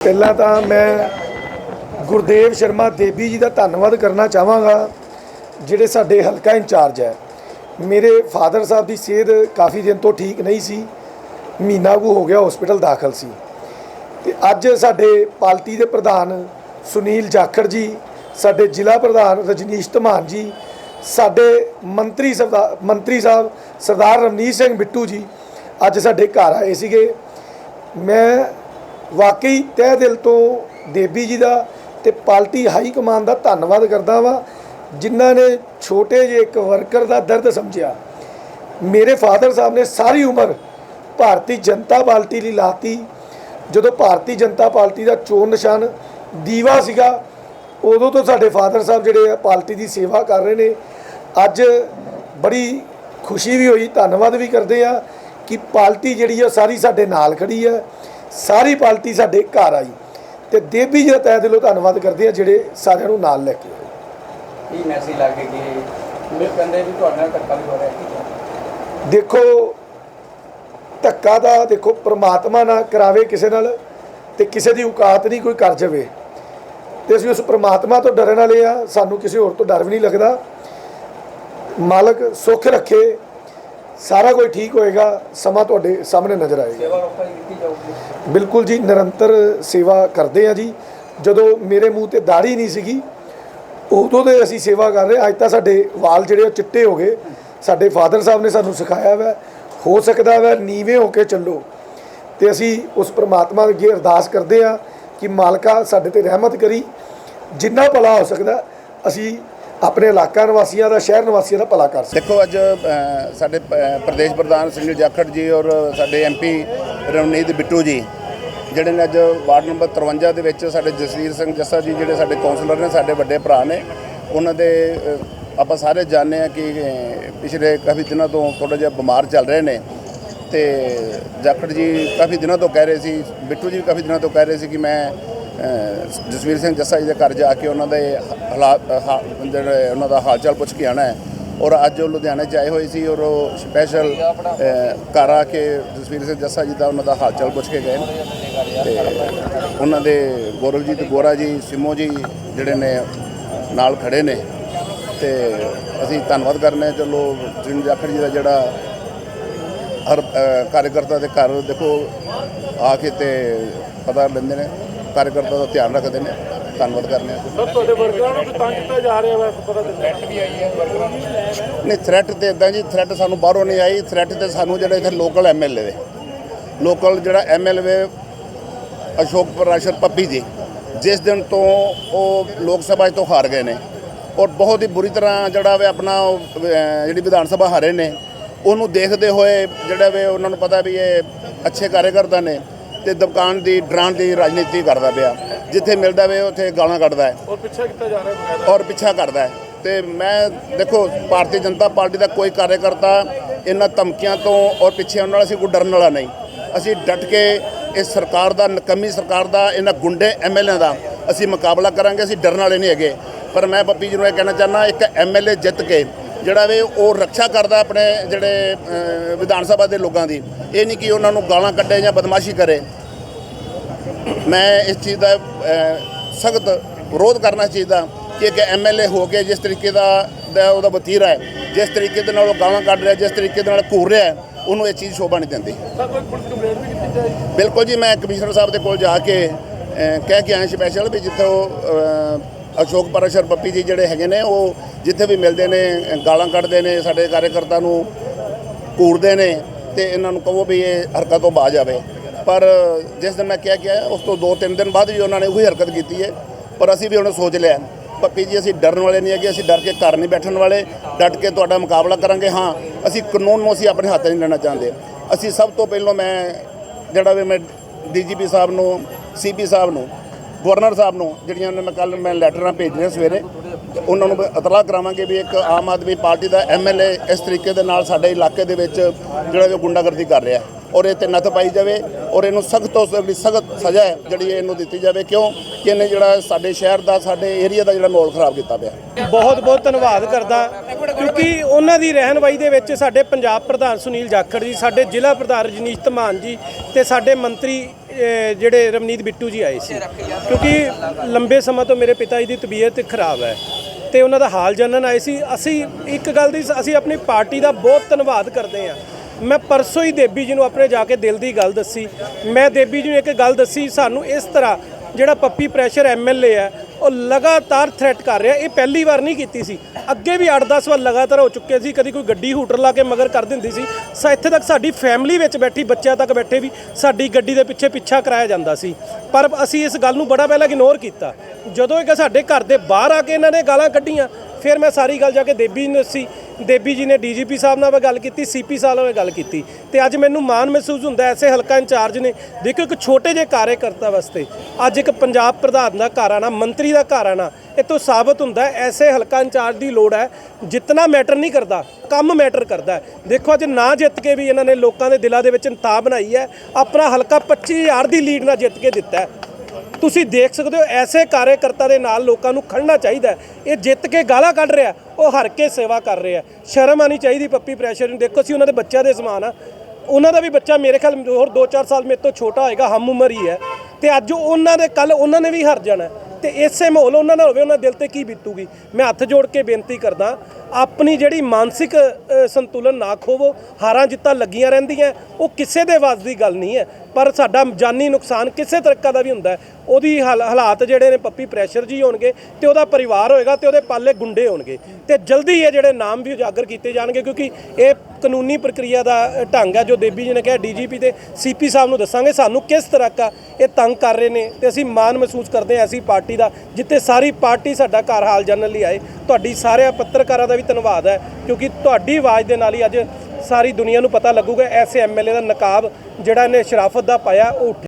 ਪਹਿਲਾਂ ਤਾਂ ਮੈਂ ਗੁਰਦੇਵ ਸ਼ਰਮਾ ਦੇਵੀ ਜੀ ਦਾ ਧੰਨਵਾਦ ਕਰਨਾ ਚਾਹਾਂਗਾ, ਜਿਹੜੇ ਸਾਡੇ ਹਲਕਾ ਇੰਚਾਰਜ ਹੈ। ਮੇਰੇ ਫਾਦਰ ਸਾਹਿਬ ਦੀ ਸਿਹਤ ਕਾਫੀ ਦਿਨ ਤੋਂ ਠੀਕ ਨਹੀਂ ਸੀ, ਮਹੀਨਾ ਕੁ ਹੋ ਗਿਆ ਹਸਪੀਟਲ ਦਾਖਲ ਸੀ। ਤੇ ਅੱਜ ਸਾਡੇ ਪਾਰਟੀ ਦੇ ਪ੍ਰਧਾਨ ਸੁਨੀਲ ਜਾਖੜ ਜੀ, ਸਾਡੇ ਜ਼ਿਲ੍ਹਾ ਪ੍ਰਧਾਨ ਰਜਨੀਸ਼ ਧਮਾਨ ਜੀ, ਸਾਡੇ ਮੰਤਰੀ ਸਰਦਾਰ ਮੰਤਰੀ ਸਾਹਿਬ ਸਰਦਾਰ ਰਮਨੀਤ ਸਿੰਘ ਬਿੱਟੂ ਜੀ ਅੱਜ ਸਾਡੇ ਘਰ ਆਏ ਸੀਗੇ। ਮੈਂ ਵਾਕਈ ਤਹਿ ਦਿਲ ਤੋਂ ਦੇਬੀ ਜੀ ਦਾ ਤੇ ਪਾਰਟੀ ਹਾਈ ਕਮਾਨ ਦਾ ਧੰਨਵਾਦ ਕਰਦਾ ਵਾਂ, ਜਿਨ੍ਹਾਂ ਨੇ ਛੋਟੇ ਜਿਹੇ ਇੱਕ ਵਰਕਰ ਦਾ ਦਰਦ ਸਮਝਿਆ। ਮੇਰੇ ਫਾਦਰ ਸਾਹਿਬ ਨੇ ਸਾਰੀ ਉਮਰ ਭਾਰਤੀ ਜਨਤਾ ਪਾਰਟੀ ਲਈ ਲਾਤੀ। ਜਦੋਂ ਭਾਰਤੀ ਜਨਤਾ ਪਾਰਟੀ ਦਾ ਚੋਣ ਨਿਸ਼ਾਨ ਦੀਵਾ ਸੀਗਾ, ਉਦੋਂ ਤੋਂ ਸਾਡੇ ਫਾਦਰ ਸਾਹਿਬ ਜਿਹੜੇ ਆ ਪਾਰਟੀ ਦੀ ਸੇਵਾ ਕਰ ਰਹੇ ਨੇ। ਅੱਜ ਬੜੀ ਖੁਸ਼ੀ ਵੀ ਹੋਈ, ਧੰਨਵਾਦ ਵੀ ਕਰਦੇ ਆ ਕਿ ਪਾਰਟੀ ਜਿਹੜੀ ਆ ਸਾਰੀ ਸਾਡੇ ਨਾਲ ਖੜੀ ਆ। ਸਾਰੀ ਪਾਰਟੀ ਸਾਡੇ ਘਰ ਆਈ। ਤੇ ਦੇਬੀ ਜੀ ਦਾ ਤਹਿ ਦਿਲੋਂ ਧੰਨਵਾਦ ਕਰਦੇ ਆ ਜਿਹੜੇ ਸਾਰਿਆਂ ਨੂੰ ਨਾਲ ਲੈ ਕੇ ਆਏ। ਕੀ ਮੈਸੇਜ ਲੱਗ ਕਿ ਮੇਰੇ ਕਹਿੰਦੇ ਵੀ ਤੁਹਾਡੇ ਨਾਲ ਧੱਕਾ ਵੀ ਹੋ ਰਿਹਾ ਦੇਖੋ ਧੱਕਾ ਦਾ ਦੇਖੋ ਪ੍ਰਮਾਤਮਾ ਨਾ ਕਰਾਵੇ ਕਿਸੇ ਨਾਲ ਤੇ ਕਿਸੇ ਦੀ ਔਕਾਤ ਨਹੀਂ ਕੋਈ ਕਰ ਜਾਵੇ। ਤੇ ਅਸੀਂ ਉਸ ਪ੍ਰਮਾਤਮਾ ਤੋਂ ਡਰਨ ਵਾਲੇ ਆ ਸਾਨੂੰ ਕਿਸੇ ਹੋਰ ਤੋਂ ਡਰ ਵੀ ਨਹੀਂ ਲੱਗਦਾ। ਮਾਲਕ ਸੁੱਖ ਰੱਖੇ। ਸਾਰਾ ਕੁਝ ਠੀਕ ਹੋਏਗਾ ਸਮਾਂ ਤੁਹਾਡੇ ਸਾਹਮਣੇ ਨਜ਼ਰ ਆਏਗਾ। ਸੇਵਾ ਲੋਕਾਂ ਦੀ ਕੀਤੀ ਜਾਊਗੀ। ਬਿਲਕੁਲ ਜੀ ਨਿਰੰਤਰ ਸੇਵਾ ਕਰਦੇ ਆ ਜੀ। ਜਦੋਂ ਮੇਰੇ ਮੂੰਹ ਤੇ ਦਾੜੀ ਨਹੀਂ ਸੀਗੀ ਉਦੋਂ ਦੇ ਅਸੀਂ ਸੇਵਾ ਕਰ ਰਹੇ। ਅੱਜ ਤਾਂ ਸਾਡੇ ਵਾਲ ਜਿਹੜੇ ਉਹ ਚਿੱਟੇ ਹੋ ਗਏ। ਸਾਡੇ ਫਾਦਰ ਸਾਹਿਬ ਨੇ ਸਾਨੂੰ ਸਿਖਾਇਆ ਵਾ ਹੋ ਸਕਦਾ ਵਾ ਨੀਵੇਂ ਹੋ ਕੇ ਚੱਲੋ। ਤੇ ਅਸੀਂ ਉਸ ਪ੍ਰਮਾਤਮਾ ਅੱਗੇ ਅਰਦਾਸ ਕਰਦੇ ਆ ਕਿ ਮਾਲਕਾ ਸਾਡੇ ਤੇ ਰਹਿਮਤ ਕਰੀ। ਜਿੰਨਾ ਭਲਾ ਹੋ ਸਕਦਾ ਅਸੀਂ ਆਪਣੇ ਇਲਾਕਾ ਨਿਵਾਸੀਆਂ ਦਾ, ਸ਼ਹਿਰ ਨਿਵਾਸੀਆਂ ਦਾ ਭਲਾ ਕਰ ਸਕੀਏ ਦੇਖੋ, ਅੱਜ ਸਾਡੇ ਪ- ਪ੍ਰਦੇਸ਼ ਪ੍ਰਧਾਨ ਸੁਨੀਲ ਜਾਖੜ ਜੀ ਔਰ ਸਾਡੇ ਐਮਪੀ ਰਵਨੀਤ ਬਿੱਟੂ ਜੀ, ਜਿਹੜੇ ਨੇ ਅੱਜ ਵਾਰਡ ਨੰਬਰ 53 ਦੇ ਵਿੱਚ ਸਾਡੇ ਜਸਵੀਰ ਸਿੰਘ ਜੱਸਾ ਜੀ, ਜਿਹੜੇ ਸਾਡੇ ਕਾਉਂਸਲਰ ਨੇ, ਸਾਡੇ ਵੱਡੇ ਭਰਾ ਨੇ, ਉਹਨਾਂ ਦੇ ਆਪਾਂ ਸਾਰੇ ਜਾਣਦੇ ਆ ਕਿ ਪਿਛਲੇ ਕਾਫੀ ਦਿਨਾਂ ਤੋਂ ਥੋੜਾ ਜਿਹਾ ਬਿਮਾਰ ਚੱਲ ਰਹੇ ਨੇ। ਤੇ ਜਾਖੜ ਜੀ ਕਾਫੀ ਦਿਨਾਂ ਤੋਂ ਕਹਿ ਰਹੇ ਸੀ, ਬਿੱਟੂ ਜੀ ਵੀ ਕਾਫੀ ਦਿਨਾਂ ਤੋਂ ਕਹਿ ਰਹੇ ਸੀ ਕਿ ਮੈਂ ਜਸਵੀਰ ਸਿੰਘ ਜੱਸਾ ਜੀ ਦੇ ਘਰ ਜਾ ਕੇ ਉਹਨਾਂ ਦੇ ਹਾਲਾਤ ਹਾ- ਜਿਹੜੇ ਉਹਨਾਂ ਦਾ ਹਾਲ ਚਾਲ ਪੁੱਛ ਕੇ ਆਣਾ ਹੈ। ਔਰ ਅੱਜ ਉਹ ਲੁਧਿਆਣੇ 'ਚ ਆਏ ਹੋਏ ਸੀ ਔਰ ਉਹ ਸਪੈਸ਼ਲ ਘਰ ਆ ਕੇ ਜਸਵੀਰ ਸਿੰਘ ਜੱਸਾ ਜੀ ਦਾ ਉਹਨਾਂ ਦਾ ਹਾਲ ਚਾਲ ਪੁੱਛ ਕੇ ਗਏ ਨੇ। ਤੇ ਉਹਨਾਂ ਦੇ ਗੌਰਵਜੀਤ ਗੋਰਾ ਜੀ, ਸਿਮੋ ਜੀ ਜਿਹੜੇ ਨੇ ਨਾਲ ਖੜੇ ਨੇ। ਤੇ ਅਸੀਂ ਧੰਨਵਾਦ ਕਰਨੇ ਹਾਂ। ਚਲੋ ਜਿਨ ਜਾਖੜ ਜੀ ਦਾ ਜਿਹੜਾ ਹਰ ਕਾਰਜਕਰਤਾ ਦੇ ਘਰ ਦੇਖੋ, ਆ ਕੇ ਤੇ ਪਤਾ ਲੈਂਦੇ ਨੇ। ਕਾਰਜਕਰਤਾ ਦਾ ਧਿਆਨ ਰੱਖਦੇ ਨੇ। ਧੰਨਵਾਦ ਕਰਨੇ ਹਾਂ ਸਰ ਤੁਹਾਡੇ ਵਰਕਰਾਂ ਨੂੰ ਵੀ ਤੰਗ ਕੀਤਾ ਜਾ ਰਿਹਾ ਵਾ ਪਤਾ ਤੇ ਵੀ ਆਈ ਹੈ ਨਹੀਂ ਥ੍ਰੈਟ ਤੇ ਇਦਾਂ ਜੀ ਥ੍ਰੈਟ ਸਾਨੂੰ ਬਾਹਰੋਂ ਨਹੀਂ ਆਈ। ਥ੍ਰੈਟ ਤੇ ਸਾਨੂੰ ਜਿਹੜੇ ਇੱਥੇ ਲੋਕਲ ਐਮਐਲਏ ਦੇ। ਲੋਕਲ ਜਿਹੜਾ ਐਮਐਲਏ ਅਸ਼ੋਕ ਪਰਾਸ਼ਰ ਪੱਪੀ ਜੀ ਜਿਸ ਦਿਨ ਤੋਂ ਉਹ ਲੋਕ ਸਭਾ ਤੋਂ ਹਾਰ ਗਏ ਨੇ। ਔਰ ਬਹੁਤ ਹੀ ਬੁਰੀ ਤਰ੍ਹਾਂ ਜਿਹੜਾ ਵੇ ਆਪਣਾ ਜਿਹੜੀ ਵਿਧਾਨ ਸਭਾ ਹਾਰੇ ਨੇ ਉਹਨੂੰ ਦੇਖਦੇ ਹੋਏ ਜਿਹੜਾ ਵੇ ਉਹਨਾਂ ਨੂੰ ਪਤਾ ਵੀ ਇਹ ਅੱਛੇ ਕਾਰਜਕਰਤਾ ਨੇ। ਤੇ ਦੁਕਾਨ ਦੀ ਡਰਾਉਣ ਦੀ ਰਾਜਨੀਤੀ ਕਰਦਾ ਪਿਆ। ਜਿੱਥੇ ਮਿਲਦਾ ਵੇ ਉੱਥੇ ਗਾਲਾਂ ਕੱਢਦਾ ਹੈ। ਔਰ ਪਿੱਛੇ ਕੀਤਾ ਜਾ ਰਿਹਾ ਬਕਾਇਦਾ ਔਰ ਪਿੱਛਾ ਕਰਦਾ ਹੈ। ਤੇ ਮੈਂ ਦੇਖੋ ਭਾਰਤੀ ਜਨਤਾ ਪਾਰਟੀ ਦਾ ਕੋਈ ਕਾਰਜਕਰਤਾ ਇਹਨਾਂ ਧਮਕੀਆਂ ਤੋਂ ਔਰ ਪਿੱਛੇ ਆਉਣ ਵਾਲਾ ਅਸੀਂ ਕੋਈ ਡਰਨ ਵਾਲਾ ਨਹੀਂ। ਅਸੀਂ ਡਟ ਕੇ ਇਸ ਸਰਕਾਰ ਦਾ ਨਕਮੀ ਸਰਕਾਰ ਦਾ ਇਹਨਾਂ ਗੁੰਡੇ ਐਮਐਲਏ ਦਾ ਅਸੀਂ ਮੁਕਾਬਲਾ ਕਰਾਂਗੇ ਅਸੀਂ ਡਰਨ ਵਾਲੇ ਨਹੀਂ ਹੈਗੇ। ਪਰ ਮੈਂ ਪੱਪੀ ਜੀ ਨੂੰ ਇਹ ਕਹਿਣਾ ਚਾਹੁੰਦਾ ਇੱਕ ਐਮਐਲਏ ਜਿੱਤ ਕੇ ਜਿਹੜਾ ਵੇ ਉਹ ਰੱਖਿਆ ਕਰਦਾ ਆਪਣੇ ਜਿਹੜੇ ਵਿਧਾਨ ਸਭਾ ਦੇ ਲੋਕਾਂ ਦੀ। ਇਹ ਨਹੀਂ ਕਿ ਉਹਨਾਂ ਨੂੰ ਗਾਲਾਂ ਕੱਢੇ ਜਾਂ ਬਦਮਾਸ਼ੀ ਕਰੇ। ਮੈਂ ਇਸ ਚੀਜ਼ ਦਾ ਸਖਤ ਵਿਰੋਧ ਕਰਨਾ ਚਾਹੀਦਾ ਕਿ ਇੱਕ ਐਮਐਲਏ ਹੋ ਕੇ ਜਿਸ ਤਰੀਕੇ ਦਾ ਉਹਦਾ ਵਤੀਰਾ ਹੈ ਜਿਸ ਤਰੀਕੇ ਦੇ ਨਾਲ ਉਹ ਗਾਲਾਂ ਕੱਢ ਰਿਹਾ ਜਿਸ ਤਰੀਕੇ ਦੇ ਨਾਲ ਘੂਰ ਰਿਹਾ ਹੈ, ਉਹਨੂੰ ਇਹ ਚੀਜ਼ ਸ਼ੋਭਾ ਨਹੀਂ ਦਿੰਦੀ। ਬਿਲਕੁਲ ਜੀ ਮੈਂ ਕਮਿਸ਼ਨਰ ਸਾਹਿਬ ਦੇ ਕੋਲ ਜਾ ਕੇ ਕਹਿ ਕੇ ਆਇਆ ਸਪੈਸ਼ਲ ਵੀ ਜਿੱਥੇ ਉਹ ਅਸ਼ੋਕ ਪਰਸ਼ਰ ਪੱਪੀ ਜੀ ਜਿਹੜੇ ਹੈਗੇ ਨੇ ਉਹ ਜਿੱਥੇ ਵੀ ਮਿਲਦੇ ਨੇ, ਗਾਲਾਂ ਕੱਢਦੇ ਨੇ, ਸਾਡੇ ਕਾਰਜਕਰਤਾ ਨੂੰ ਘੂਰਦੇ ਨੇ ਤੇ ਇਹਨਾਂ ਨੂੰ ਕਹੋ ਵੀ ਇਹ ਹਰਕਤ ਤੋਂ ਬਾਜ ਆਵੇ। ਪਰ ਜਿਸ ਦਿਨ ਮੈਂ ਕਿਹਾ ਗਿਆ ਉਸ ਤੋਂ 2-3 ਦਿਨ ਬਾਅਦ ਵੀ ਉਹਨਾਂ ਨੇ ਉਹੀ ਹਰਕਤ ਕੀਤੀ ਹੈ, ਪਰ ਅਸੀਂ ਵੀ ਹੁਣ ਸੋਚ ਲਿਆ। ਪੱਪੀ ਜੀ, ਅਸੀਂ ਡਰਨ ਵਾਲੇ ਨਹੀਂ ਹੈਗੇ, ਅਸੀਂ ਡਰ ਕੇ ਘਰ ਨਹੀਂ ਬੈਠਣ ਵਾਲੇ। ਡਟ ਕੇ ਤੁਹਾਡਾ ਮੁਕਾਬਲਾ ਕਰਾਂਗੇ, ਹਾਂ, ਅਸੀਂ ਕਾਨੂੰਨ ਨੂੰ ਅਸੀਂ ਆਪਣੇ ਹੱਥ ਨਹੀਂ ਲੈਣਾ ਚਾਹੁੰਦੇ। ਅਸੀਂ ਸਭ ਤੋਂ ਪਹਿਲਾਂ ਮੈਂ ਜਿਹੜਾ ਵੀ ਮੈਂ ਡੀਜੀਪੀ ਸਾਹਿਬ ਨੂੰ, ਸੀਪੀ ਸਾਹਿਬ ਨੂੰ, ਗਵਰਨਰ ਸਾਹਿਬ ਨੂੰ, ਜਿਹੜੀਆਂ ਮੈਂ ਕੱਲ ਮੈਂ ਲੈਟਰਾਂ ਭੇਜੀਆਂ ਸਵੇਰੇ ਉਹਨਾਂ ਨੂੰ ਇਤਲਾਹ ਕਰਾਵਾਂਗੇ ਵੀ ਇੱਕ ਆਮ ਆਦਮੀ ਪਾਰਟੀ ਦਾ ਐਮਐਲਏ ਇਸ ਤਰੀਕੇ ਦੇ ਨਾਲ ਸਾਡੇ ਇਲਾਕੇ ਦੇ ਵਿੱਚ ਜਿਹੜਾ ਵੀ ਗੁੰਡਾਗਰਦੀ ਕਰ ਰਿਹਾ ਔਰ ਇਹ ਤੇ ਨੱਥ ਪਾਈ ਜਾਵੇ ਔਰ ਇਹਨੂੰ ਸਖਤ ਤੋਂ ਸਖਤ ਸਖਤ ਸਜ਼ਾ ਹੈ ਜਿਹੜੀ ਇਹਨੂੰ ਦਿੱਤੀ ਜਾਵੇ। ਕਿਉਂ? ਕਿ ਇਹਨੇ ਜਿਹੜਾ ਸਾਡੇ ਸ਼ਹਿਰ ਦਾ, ਸਾਡੇ ਏਰੀਆ ਦਾ ਜਿਹੜਾ ਮਾਹੌਲ ਖਰਾਬ ਕੀਤਾ ਪਿਆ। ਬਹੁਤ ਬਹੁਤ ਧੰਨਵਾਦ ਕਰਦਾ। ਕਿਉਂਕਿ ਉਹਨਾਂ ਦੀ ਰਹਿਨਵਾਈ ਦੇ ਵਿੱਚ ਸਾਡੇ ਪੰਜਾਬ ਪ੍ਰਧਾਨ ਸੁਨੀਲ ਜਾਖੜ ਜੀ, ਸਾਡੇ ਜ਼ਿਲ੍ਹਾ ਪ੍ਰਧਾਨ ਰਜਨੀਸ਼ ਧਮਾਨ ਜੀ ਤੇ ਸਾਡੇ ਮੰਤਰੀ ਜਿਹੜੇ ਰਵਨੀਤ ਬਿੱਟੂ ਜੀ ਆਏ ਸੀ। ਕਿਉਂਕਿ ਲੰਬੇ ਸਮਾਂ ਤੋਂ ਮੇਰੇ ਪਿਤਾ ਜੀ ਦੀ ਤਬੀਅਤ ਖਰਾਬ ਹੈ। ਤੇ ਉਹਨਾਂ ਦਾ ਹਾਲ ਜਾਣਨ ਆਏ ਸੀ। ਅਸੀਂ ਇੱਕ ਗੱਲ ਦੀ ਅਸੀਂ ਆਪਣੀ ਪਾਰਟੀ ਦਾ ਬਹੁਤ ਧੰਨਵਾਦ ਕਰਦੇ ਹਾਂ। ਮੈਂ ਪਰਸੋਂ ਹੀ ਦੇਬੀ ਜੀ ਨੂੰ ਆਪਣੇ ਜਾ ਕੇ ਦਿਲ ਦੀ ਗੱਲ ਦੱਸੀ। ਮੈਂ ਦੇਬੀ ਜੀ ਨੂੰ ਇੱਕ ਗੱਲ ਦੱਸੀ, ਸਾਨੂੰ ਇਸ ਤਰ੍ਹਾਂ ਜਿਹੜਾ ਪੱਪੀ ਪ੍ਰੈਸ਼ਰ ਐਮਐਲਏ ਹੈ ਉਹ ਲਗਾਤਾਰ ਥ੍ਰੈਟ ਕਰ ਰਿਹਾ। ਇਹ ਪਹਿਲੀ ਵਾਰ ਨਹੀਂ ਕੀਤੀ ਸੀ। ਅੱਗੇ ਵੀ 8-10 ਵਾਰ ਲਗਾਤਾਰ ਹੋ ਚੁੱਕੇ ਸੀ। ਕਦੀ ਕੋਈ ਗੱਡੀ ਹੂਟਰ ਲਾ ਕੇ ਮਗਰ ਕਰ ਦਿੰਦੀ ਸੀ। ਸਾ ਇੱਥੇ ਤੱਕ ਸਾਡੀ ਫੈਮਿਲੀ ਵਿੱਚ ਬੈਠੀ, ਬੱਚਿਆਂ ਤੱਕ ਬੈਠੇ ਵੀ ਸਾਡੀ ਗੱਡੀ ਦੇ ਪਿੱਛੇ ਪਿੱਛਾ ਕਰਾਇਆ ਜਾਂਦਾ ਸੀ। ਪਰ ਅਸੀਂ ਇਸ ਗੱਲ ਨੂੰ ਬੜਾ ਪਹਿਲਾਂ ਇਗਨੋਰ ਕੀਤਾ। ਜਦੋਂ ਇਹ ਸਾਡੇ ਘਰ ਦੇ ਬਾਹਰ ਆ ਕੇ ਇਹਨਾਂ ਨੇ ਗਾਲਾਂ ਕੱਢੀਆਂ, ਫਿਰ ਮੈਂ ਸਾਰੀ ਗੱਲ ਜਾ ਕੇ ਦੇਬੀ ਨੂੰ ਸੀ ਦੇਬੀ ਜੀ ਨੇ ਡੀਜੀਪੀ ਸਾਹਿਬ ਨਾਲ ਵੀ ਗੱਲ ਕੀਤੀ, ਸੀਪੀ ਸਾਹਿਬ ਨਾਲ ਵੀ ਗੱਲ ਕੀਤੀ। ਤੇ ਅੱਜ ਮੈਨੂੰ ਮਾਣ ਮਹਿਸੂਸ ਹੁੰਦਾ, ਐਸੇ ਹਲਕਾ ਇੰਚਾਰਜ ਨੇ, ਦੇਖੋ ਇੱਕ ਛੋਟੇ ਜਿਹੇ ਕਾਰਜਕਰਤਾ ਵਾਸਤੇ ਅੱਜ ਇੱਕ ਪੰਜਾਬ ਪ੍ਰਧਾਨ ਦਾ ਘਰ ਆਣਾ, ਮੰਤਰੀ ਦਾ ਘਰ ਆਣਾ, ਇਹ ਤੋਂ ਸਾਬਤ ਹੁੰਦਾ, ਐਸੇ ਹਲਕਾ ਇੰਚਾਰਜ ਦੀ ਲੋੜ ਹੈ ਜਿੰਨਾ ਮੈਟਰ ਨਹੀਂ ਕਰਦਾ, ਕੰਮ ਮੈਟਰ ਕਰਦਾ ਦੇਖੋ ਅੱਜ ਨਾ ਜਿੱਤ ਕੇ ਵੀ ਇਹਨਾਂ ਨੇ ਲੋਕਾਂ ਦੇ ਦਿਲਾਂ ਦੇ ਵਿੱਚ ਇੰਤਾ ਬਣਾਈ ਹੈ, ਆਪਣਾ ਹਲਕਾ 25000 ਦੀ ਲੀਡ ਨਾਲ ਜਿੱਤ ਕੇ ਦਿੱਤਾ ਤੁਸੀਂ ਦੇਖ ਸਕਦੇ ਹੋ, ਐਸੇ ਕਾਰਜਕਰਤਾ ਦੇ ਨਾਲ ਲੋਕਾਂ ਨੂੰ ਖੜਨਾ ਚਾਹੀਦਾ ਇਹ ਜਿੱਤ ਕੇ ਗਾਲਾਂ ਕੱਢ ਰਿਹਾ, ਉਹ ਹਰ ਕੇ ਸੇਵਾ ਕਰ ਰਿਹਾ ਸ਼ਰਮ ਆਣੀ ਚਾਹੀਦੀ ਪੱਪੀ ਪ੍ਰੈਸ਼ਰ ਨੂੰ। ਦੇਖੋ ਸੀ ਉਹਨਾਂ ਦੇ ਬੱਚਿਆਂ ਦੇ ਸਮਾਨ ਆ। ਉਹਨਾਂ ਦਾ ਵੀ ਬੱਚਾ ਮੇਰੇ ਖਿਆਲ ਹੋਰ 2-4 ਸਾਲ ਮੇਰੇ ਤੋਂ ਛੋਟਾ ਹੋਏਗਾ, ਹਮ ਉਮਰ ਹੀ ਹੈ। ਤੇ ਅੱਜ ਉਹਨਾਂ ਦੇ ਕੱਲ ਉਹਨਾਂ ਨੇ ਵੀ ਹਾਰ ਜਾਣਾ ਹੈ। ਤੇ ਇਸੇ ਮਾਹੌਲ ਉਹਨਾਂ ਨਾਲ ਹੋਵੇ, ਉਹਨਾਂ ਦੇ ਦਿਲ ਤੇ ਕੀ ਬੀਤੂਗੀ। ਮੈਂ ਹੱਥ ਜੋੜ ਕੇ ਬੇਨਤੀ ਕਰਦਾ, ਆਪਣੀ ਜਿਹੜੀ ਮਾਨਸਿਕ ਸੰਤੁਲਨ ਨਾ ਖੋਵੋ। ਹਾਰਾਂ ਜਿੱਤਾਂ ਲੱਗੀਆਂ ਰਹਿੰਦੀਆਂ, ਉਹ ਕਿਸੇ ਦੇ ਵੱਸ ਦੀ ਗੱਲ ਨਹੀਂ ਹੈ। ਪਰ ਸਾਡਾ ਜਾਨੀ ਨੁਕਸਾਨ ਕਿਸੇ ਤਰੀਕਾ ਦਾ ਵੀ ਹੁੰਦਾ ਉਹਦੀ ਹਾਲ- ਹਾਲਾਤ ਜਿਹੜੇ ਨੇ ਪੱਪੀ ਪ੍ਰੈਸ਼ਰ ਜੀ ਹੋਣਗੇ ਤੇ ਉਹਦਾ ਪਰਿਵਾਰ ਹੋਏਗਾ ਤੇ ਉਹਦੇ ਪਾਲੇ ਗੁੰਡੇ ਹੋਣਗੇ। ਤੇ ਜਲਦੀ ਇਹ ਜਿਹੜੇ ਨਾਮ ਵੀ ਉਜਾਗਰ ਕੀਤੇ ਜਾਣਗੇ ਕਿਉਂਕਿ ਇਹ ਕਾਨੂੰਨੀ ਪ੍ਰਕਿਰਿਆ ਦਾ ਢੰਗ ਹੈ ਜੋ ਦੇਬੀ ਜੀ ਨੇ ਕਿਹਾ, ਡੀਜੀਪੀ ਤੇ ਸੀਪੀ ਸਾਹਿਬ ਨੂੰ ਦੱਸਾਂਗੇ। ਸਾਨੂੰ ਕਿਸ ਤਰ੍ਹਾਂ ਦਾ ਇਹ ਤੰਗ ਕਰ ਰਹੇ ਨੇ ਤੇ ਅਸੀਂ ਮਾਣ ਮਹਿਸੂਸ ਕਰਦੇ ਹਾਂ ਐਸੀ ਪਾਰਟੀ ਦਾ ਜਿੱਤੇ ਸਾਰੀ ਪਾਰਟੀ ਸਾਡਾ ਘਰ ਹਾਲ ਜਾਣਨ ਲਈ ਆਏ। ਤੁਹਾਡੀ ਸਾਰਿਆਂ ਪੱਤਰਕਾਰਾਂ ਦਾ ਵੀ ਧੰਨਵਾਦ ਹੈ ਕਿਉਂਕਿ ਤੁਹਾਡੀ ਆਵਾਜ਼ ਦੇ ਨਾਲ ਹੀ ਅੱਜ ਸਾਰੀ ਦੁਨੀਆ ਨੂੰ ਪਤਾ ਲੱਗੂਗਾ, ਐਸੇ ਐਮਐਲਏ ਦਾ ਨਕਾਬ ਜਿਹੜਾ ਇਹਨੇ ਸ਼ਰਾਫਤ ਦਾ ਪਾਇਆ, ਉਹ ਉੱਠਿਆ